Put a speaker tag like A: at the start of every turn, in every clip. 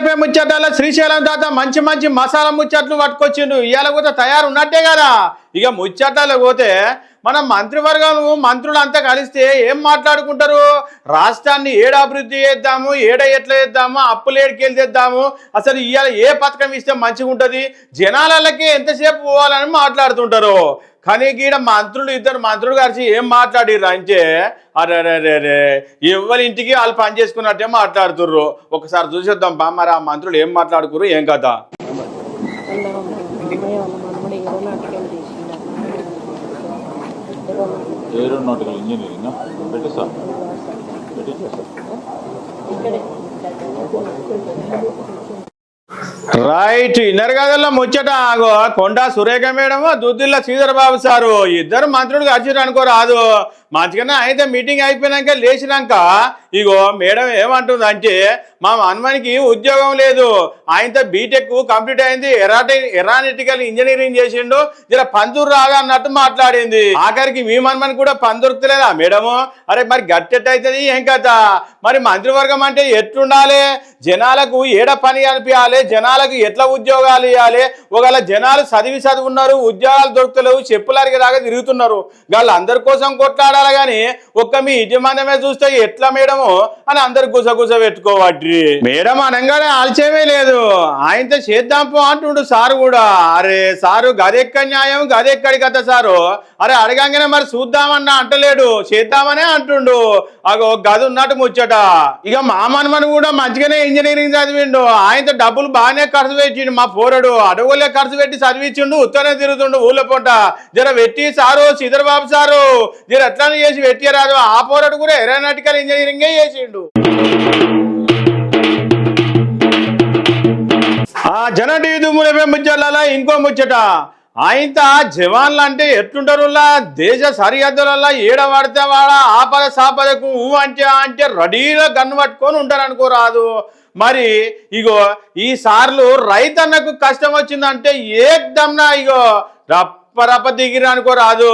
A: దుమ్ములేపే ముచ్చట్ల శ్రీశైలం తాత మంచి మంచి మసాలా ముచ్చట్లు పట్టుకొచ్చిండు. ఇవాళ కూడా తయారు ఉన్నట్టే కదా. ఇక ముచ్చటాలు పోతే మన మంత్రివర్గం మంత్రులు అంతా కలిస్తే ఏం మాట్లాడుకుంటారు? రాష్ట్రాన్ని ఏడ అభివృద్ధి చేద్దాము? ఏడ ఎట్లా చేద్దాము? అప్పులు ఏడికెళ్ళి చేద్దాము అసలు ఇవాళ ఏ పథకం ఇస్తే మంచిగా ఉంటుంది జనాలకి ఎంతసేపు పోవాలని మాట్లాడుతుంటారు. కానీ గీడ మంత్రులు ఇద్దరు మంత్రులు కలిసి ఏం మాట్లాడిర్రు అంటే అరే అరే అరే ఎవరి ఇంటికి వాళ్ళు పని చేసుకున్నట్టే మాట్లాడుతుర్రు. ఒకసారి చూసేద్దాం బా మరి ఆ మంత్రులు ఏం మాట్లాడుకుర్రు ఏం కథ?
B: ఏరోనాటికల్ ఇంజనీరింగ్ పెట్టి సార్ పెట్టి
A: రైట్. ఇన్నర్ గదుల్లో ముచ్చట ఆగో. Konda Surekha madam Duddilla Sridhar Babu sir. ఇద్దరు మంత్రుడికి కలిసిరు అనుకోరాదు మంచిగానే అయితే మీటింగ్ అయిపోయినాక లేచినాక ఇగో మేడం ఏమంటుంది అంటే మా హనుమానికి ఉద్యోగం లేదు. ఆయనతో బీటెక్ కంప్లీట్ అయింది. ఎరాటి ఎరానిటికల్ ఇంజనీరింగ్ చేసిండు. జర పందురు రాదా అన్నట్టు మాట్లాడింది. ఆఖరికి మీ హనుమాన్ కూడా పని దొరుకుతలేదా మేడము అరే మరి గట్టెట్ అవుతుంది ఏం కదా మరి మంత్రివర్గం అంటే ఎట్లుండాలి? జనాలకు ఏడ పని కనిపించాలి జనాలకు ఎట్లా ఉద్యోగాలు ఇవ్వాలి ఒకవేళ జనాలు చదివి చదువున్నారు ఉద్యోగాలు దొరుకుతలేవు చెప్పులారికి దాకా తిరుగుతున్నారు. వాళ్ళు అందరి కోసం కొట్లాడాలి. కానీ ఒక్క మీ యజమానమే చూస్తే ఎట్లా మేడము అని అందరు గుసగుస పెట్టుకోవట్రి మేడం అనగానే ఆలస్యమే లేదు. ఆయనతో చేద్దాం అంటుండు సారు కూడా. అరే సారు గదెక్క న్యాయం గదెక్కడి కథ సారు? అరే అడగంగానే మరి చూద్దామన్నా అంటలేడు. చేద్దామనే అంటుండు. అగో గది ఉన్నట్టు ముచ్చట. ఇక మా మనమని కూడా మంచిగానే ఇంజనీరింగ్ చదివిండు. ఆయనతో డబ్బులు బాగానే ఖర్చు పెట్టిండు మా పోరడు. అడవులే ఖర్చు పెట్టి చదివించిండు ఉత్తనే తిరుగుతుండు ఊళ్ళ పొంట. జర వెట్టి సారు బాబు సారు. జర ఎట్లా చేసి పెట్టిరాదు ఆ పోరాట కూడా ఏరోనాటికల్ ఇంజనీరింగే చేసిండు. ఆ జన టీవీ దుమ్ములపై ముచ్చట్లలో ఇంకో ముచ్చట. ఆయన జవాన్లు అంటే ఎట్లుంటారులా దేశ సరిహద్దులలో ఏడ పడితే వాడ ఆపద సాపదకు ఊ అంటే అంటే రెడీగా గన్ను పట్టుకొని ఉంటారు అనుకోరాదు మరి ఇగో ఈ సార్లు రైతన్నకు కష్టం వచ్చిందంటే ఏకదమ్నా ఇగో అప్పరప్ప దిగిరు అనుకోరాదు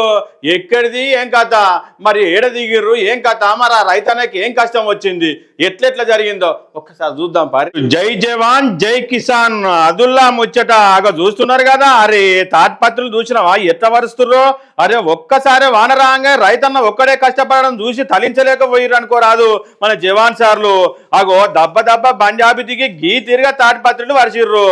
A: ఎక్కడిది ఏం కథ? మరి ఏడ దిగిర్రు ఏం కథ? మరి ఆ రైతన్నకి ఏం కష్టం వచ్చింది? ఎట్లెట్లా జరిగిందో? ఒక్కసారి చూద్దాం పారి. జై జవాన్ జై కిసాన్. అదుల్లా ముచ్చట. అగ చూస్తున్నారు కదా? అరే తాట్పత్రులు చూసినావా? ఎట్లా వరుస్తుర్రో? అరే ఒక్కసారి వానరాంగా రైతన్న ఒక్కడే కష్టపడడం చూసి తలించలేకపోయిర్రు అనుకోరాదు మన జవాన్ సార్లు. అగో దెబ్బ దబ్బ బంజాబి దిగి గీ తిరిగా తాటిపత్రులు వరిసిర్రు.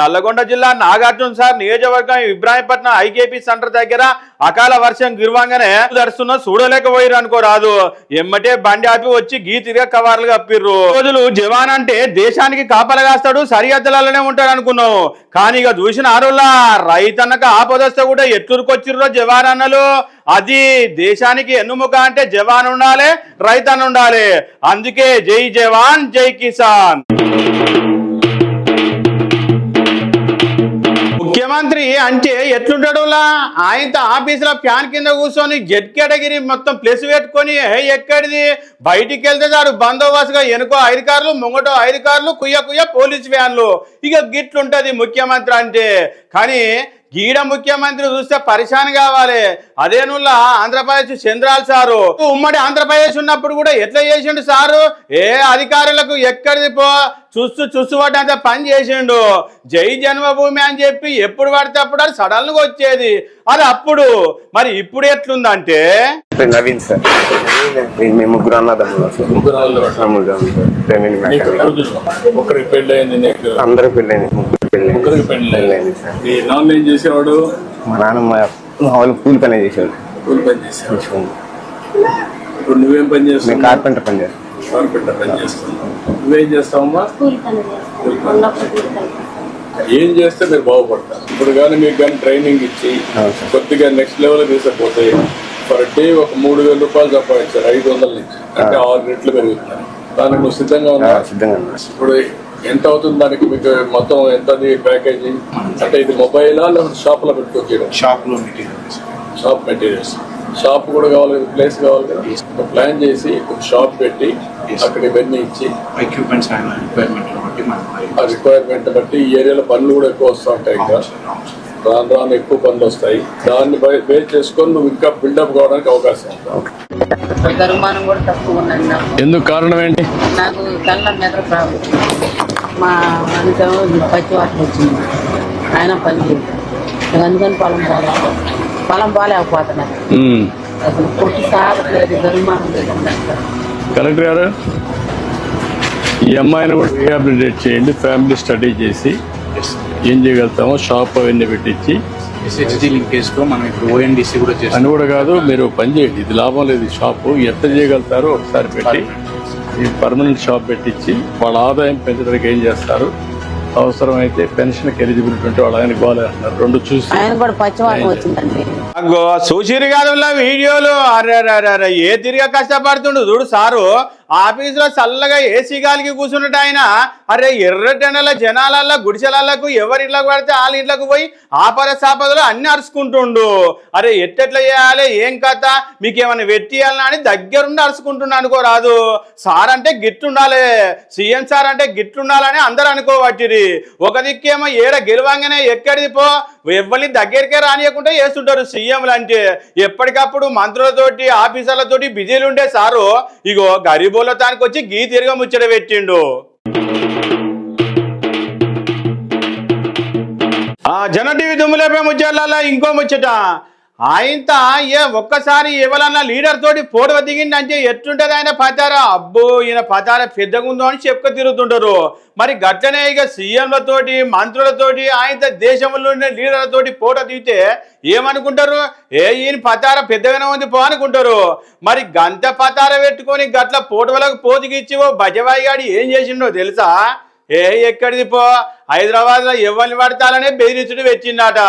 A: నల్లగొండ జిల్లా నాగార్జున సార్ నియోజకవర్గం ఇబ్రాహీంపట్నం ఐకేపీ సెంటర్ దగ్గర అకాల వర్షం గిర్వంగానే దర్శన చూడలేకపోయిర్రు అనుకోరాదు ఎమ్మటే బండి ఆపి వచ్చి గీతిగా కవర్లు కప్పిర్రు. రోజులు జవాన్ అంటే దేశానికి కాపలగాస్తాడు సరిహద్దులలోనే ఉంటాడు అనుకున్నావు. కానీ ఇక చూసిన ఆరులా రైతన్నక ఆపదొస్తే కూడా ఎట్లురుకొచ్చిర్రో జవాన్ అన్నలు? అది దేశానికి ఎన్నుముక అంటే జవాన్ ఉండాలి రైతన్న ఉండాలి. అందుకే జై జవాన్ జై కిసాన్. ముఖ్యమంత్రి అంటే ఎట్లుంటాడులా? ఆయనతో ఆఫీసులో ఫ్యాన్ కింద కూర్చొని జెడ్ కేటగిరీ మొత్తం ప్లస్ పెట్టుకొని ఎక్కడిది? బయటికి వెళ్తే చాలు బందోబస్తుగా ఎనుకో ఐదు కార్లు ముంగటో ఐదు కార్లు కుయ్య కుయ్య పోలీస్ వ్యాన్లు. ఇక గిట్లుంటది ముఖ్యమంత్రి అంటే. కానీ గీడ ముఖ్యమంత్రి చూస్తే పరిశాన్ కావాలి. అదే ఆంధ్రప్రదేశ్ చంద్రాల్ సారు. ఉమ్మడి ఆంధ్రప్రదేశ్ ఉన్నప్పుడు కూడా ఎట్లా చేసిండు సారు? ఏ అధికారులకు ఎక్కడిది పో? చూస్తూ చూస్తూ అంత పని చేసిండు. జై జన్మభూమి అని చెప్పి ఎప్పుడు పడితే అప్పుడు అది సడన్గా వచ్చేది. అది అప్పుడు. మరి ఇప్పుడు ఎట్లుందంటే?
C: నవీన్ సార్. మేము ముగ్గురు అన్నదమ్ములు
B: చూసినావా? ఒకరికి పెళ్ళి అయింది నీకు.
C: అందరూ పెళ్ళైంది ముగ్గురు పెళ్ళైంది.
B: ముగ్గురికి పెళ్ళి
C: పెళ్ళైంది సార్.
B: మీ నాన్న ఏం చేసేవాడు?
C: మా నాన్న మా మా వాళ్ళు కూలి పని చేసేవాడు
B: కూలి పని చేసేవాడు. ఇప్పుడు నువ్వేం పని
C: మేము
B: చేస్తున్నావు
C: కార్పెంటర్ పని చేస్తాం.
B: కార్పెంటర్ పని చేస్తున్నావు. నువ్వేం చేస్తావమ్మా? ఏం చేస్తే మీరు బాగుపడతారు? ఇప్పుడు కానీ మీకు కానీ ట్రైనింగ్ ఇచ్చి. కొద్దిగా నెక్స్ట్ లెవెల్ తీసుకపోతే పర్ డే ఒక మూడు వేల రూపాయలు సంపాదించారు ఐదు వందల నుంచి. అంటే ఆరు రెట్లు పెరుగుతున్నారు. దానికి నువ్వు సిద్ధంగా
C: ఉన్నా.
B: ఇప్పుడు ఎంత అవుతుంది దానికి మీకు మొత్తం ఎంత ప్యాకేజీ అంటే ఇది మొబైలా లేకపోతే షాప్లో పెట్టుకోవచ్చు
D: షాప్లో మెటీరియల్స్
B: షాప్ మెటీరియల్స్ షాప్ కూడా కావాలి కదా ప్లేస్ కావాలి కదా. ఒక ప్లాన్ చేసి ఒక షాప్ పెట్టి అక్కడ ఇవన్నీ ఇచ్చి
D: ఎక్విప్మెంట్స్
B: ఆ రిక్వైర్మెంట్ బట్టి ఈ ఏరియాలో పనులు కూడా ఎక్కువ వస్తూ ఉంటాయి ఇంకా. రాను రాను ఎక్కువ పనులు వస్తాయి. దాన్ని బేస్ చేసుకొని నువ్వు ఇంకా బిల్డప్ కావడానికి అవకాశం ఉంటుంది ఎందుకు? కారణం ఏంటి?
E: నాకు కళ్ళ మెదడు ప్రాబ్లం మా పచ్చి వాటర్ వచ్చింది. ఆయన పని అందుకని పొలం పోలే అసలు సాగట్లేదు
B: కలెక్టర్ గారు ఈ అమ్మాయిని కూడా రీహాబిలిటేట్ చేయండి ఫ్యామిలీ స్టడీ చేసి ఏం చేయగలుగుతామో షాప్ అవన్నీ పెట్టించి
D: ఎస్హెచ్జి లింకేజ్తో మనం ఇప్పుడు ఓఎన్డీసీ కూడా చేస్తాం.
B: అని కూడా కాదు మీరు పని చేయండి ఇది లాభం లేదు షాపు ఎంత చేయగలుగుతారో ఒకసారి పెట్టి ఈ పర్మనెంట్ షాప్ పెట్టించి వాళ్ళ ఆదాయం పెంచడానికి ఏం చేస్తారు? అవసరమైతే పెన్షన్కి ఎలిజిబిలిటీ ఉంటే వాళ్ళ ఆయన గోలే అంటున్నారు. రెండు చూసి
E: ఆయన కూడా పచ్చి వాటర్ వచ్చిందండి.
A: వీడియోలు అరే అరే అరే అరే ఏ తిరిగా కష్టపడుతుండు? చూడు సారు ఆఫీసులో చల్లగా ఏసీ గాలికి కూర్చున్నట్టు ఆయన అరే ఎర్రటెండల జనాలల్లో గుడిసెలకు ఎవరి ఇళ్ళకు పడితే వాళ్ళ ఇంట్లోకి పోయి ఆపద సాపదలు అన్ని అరుచుకుంటుండు. అరే ఎట్టెట్లా చేయాలి? ఏం కథ? మీకు ఏమైనా పెట్టియాలని అని దగ్గరుండి అరుచుకుంటున్నా అనుకోరాదు. సార్ అంటే గిట్టుండాలి. సీఎం సార్ అంటే గిట్టుండాలని అందరు అనుకోవట్టిరి ఒక దిక్కేమో ఏడ గెలవంగానే ఎక్కడిది పో? ఎవరిని దగ్గరికే రానియకుండా చేస్తుంటారు సీఎంలు అంటే ఎప్పటికప్పుడు మంత్రులతోటి ఆఫీసర్లతోటి బిజీలు ఉండే సారు. ఇగో గరీబుల దానికి వచ్చి గీ తిరగ ముచ్చట పెట్టిండు. ఆ జన టీవీ దుమ్ములేపే ముచ్చట్ల ఇంకో ముచ్చట. ఆయనత ఏ ఒక్కసారి ఎవరన్నా లీడర్ తోటి ఫోటో దిగిండంటే ఎట్లుంటది ఆయన పచార అబ్బో ఈయన పతార పెద్దగా ఉందో అని చెప్పుకు తిరుగుతుంటారు. మరి గట్లనే ఇక సీఎంలతోటి మంత్రులతోటి ఆయన దేశంలో ఉండే లీడర్లతోటి ఫోటో దిగితే ఏమనుకుంటారు? ఏ ఈయన పతార పెద్దగానే ఉంది పో అనుకుంటారు. మరి గంత పతార పెట్టుకొని గట్ల ఫోటోలకు పోతికిచ్చి ఓ బజవాయి గాడి ఏం చేసిండో తెలుసా? ఏ ఎక్కడిది పో? హైదరాబాద్లో ఎవరిని పడతాలనే బెదిరించుడు వచ్చిందట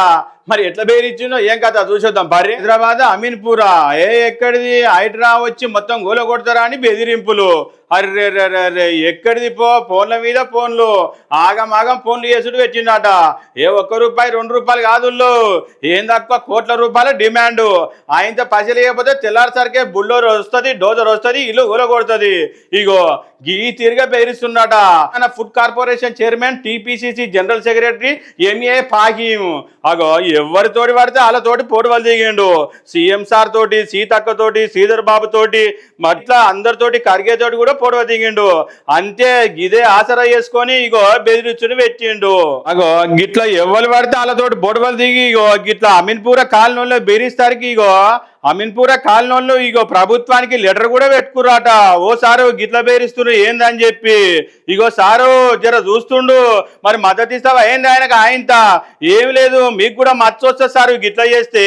A: మరి ఎట్లా బెదిరించిండో? ఏం కథ? చూసేద్దాం. భార్య హైదరాబాద్ అమీన్పూరా. ఏ ఎక్కడిది? హైడ్రా వచ్చి మొత్తం గోల కొడతారా అని బెదిరింపులు. అర్రే రే రే రే ఎక్కడిది పో? ఫోన్ల మీద ఫోన్లు. ఆగం ఆగం ఫోన్లు చేసుడు వచ్చిందట ఏ ఒక్క రూపాయి రెండు రూపాయలు కాదుల్లో ఏం తక్కువ? కోట్ల రూపాయల డిమాండ్. ఆయనతో పైసలు లేకపోతే తెల్లారిసరికే బుల్డోర్ వస్తుంది డోజర్ వస్తుంది ఇల్లు గోల కొడుతుంది. ఇగో గీ తీరుగా బెదిరిస్తున్నట food corporation chairman TPCC general secretary MA పాకీం అగో ఎవరితోటి పడితే వాళ్ళతోటి పోటీ వాళ్ళు దిగిండు. సీఎం సార్ తోటి సీతక్క తోటి శ్రీధర్ బాబు తోటి మట్లా అందరితోటి ఖర్గే తోటి కూడా పోటీ దిగిండు. అంతే గిదే ఆసరా చేసుకొని ఇగో బెదిరించుని పెట్టిండు. అగో గిట్లా ఎవరు పడితే వాళ్ళతోటి పోటీ దిగి ఇగో గిట్లా అమీన్పూర కాలనీలో బెదిరిస్తారికి ఇగో అమీన్పూర కాలనీలో ఇగో ప్రభుత్వానికి లెటర్ కూడా పెట్టుకురాట. ఓ సారు గిట్ల బేరిస్తున్నారు ఏందని చెప్పి. ఇగో సారు జర చూస్తుండు మరి మద్దతు ఇస్తావా? ఏంది ఆయనకు ఆయంత? ఏమి లేదు మీకు కూడా మచ్చ వస్తుంది సారు గిట్ల చేస్తే.